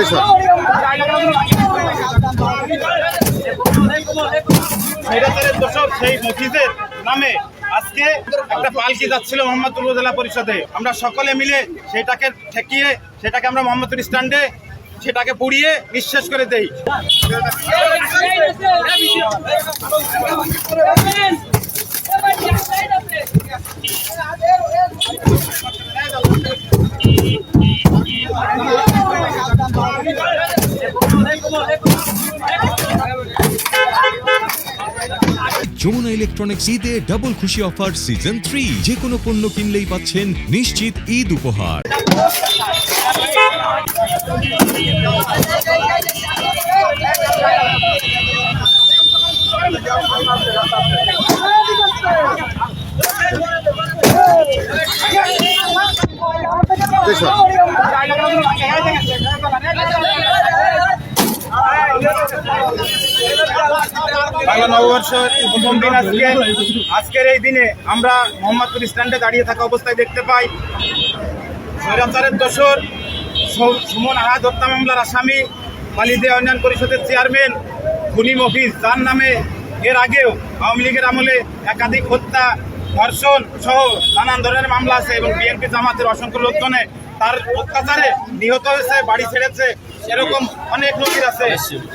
Station সেই মফিজের নামে আজকে একটা পালকি যাচ্ছিল মোহাম্মদপুর উপজেলা পরিষদে। আমরা সকলে মিলে সেটাকে ঠেকিয়ে সেটাকে আমরা মোহাম্মদপুর স্ট্যান্ডে সেটাকে পুড়িয়ে নিঃশেষ করে দেই। Thank you. যমুনা ইলেকট্রনিক্স ঈদে ডাবল খুশি অফার সিজন থ্রি যে কোনো পণ্য কিনলেই পাচ্ছেন নিশ্চিত ঈদ উপহার। বাংলা নববর্ষের প্রথম দিন আজকে। আজকের এই দিনে আমরা মোহাম্মদপুর স্ট্যান্ডে দাঁড়িয়ে থাকা অবস্থায় দেখতে পাই স্বৈরাচারের দোসর সুমন আহাদ হত্যা মামলার আসামি মালিদিয়া উন্নয়ন পরিষদের চেয়ারম্যান খুনি মফিজ যার নামে এর আগেও আওয়ামী লীগের আমলে একাধিক হত্যা ধর্ষণ সহ নানান ধরনের মামলা আছে এবং বিএনপি জামাতের অসংখ্য লোকজনে তার অত্যাচারে নিহত হয়েছে, বাড়ি ছেড়েছে, এরকম অনেক নজির আছে।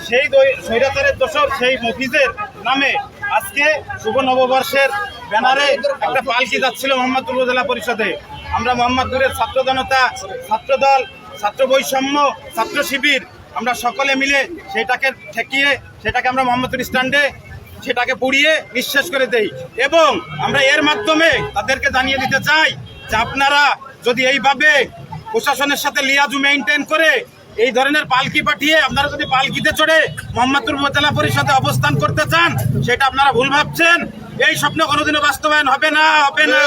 সেই স্বৈরাচারের দোষর সেই মফিজের নামে আজকে শুভ নববর্ষের ব্যানারে একটা পালকি যাচ্ছিল মোহাম্মদপুর উপজেলা পরিষদে। আমরা মোহাম্মদপুরের ছাত্র জনতা ছাত্রদল ছাত্র বৈষম্য, ছাত্র শিবির, আমরা সকলে মিলে সেটাকে ঠেকিয়ে, সেটাকে আমরা মোহাম্মদপুর স্ট্যান্ডে সেটাকে পুড়িয়ে নিঃশেষ করে দেই এবং আমরা এর মাধ্যমে তাদেরকে জানিয়ে দিতে চাই যে আপনারা যদি এইভাবে প্রশাসনের সাথে লিয়াজু মেনটেন করে এই ধরনের পালকি পাঠিয়ে আপনারা যদি পালকিতে চড়ে মোহাম্মদপুর উপজেলা পরিষদে অবস্থান করতে চান, সেটা আপনারা ভুল ভাবছেন এই স্বপ্ন কোনোদিনও বাস্তবায়ন হবে না হবে না।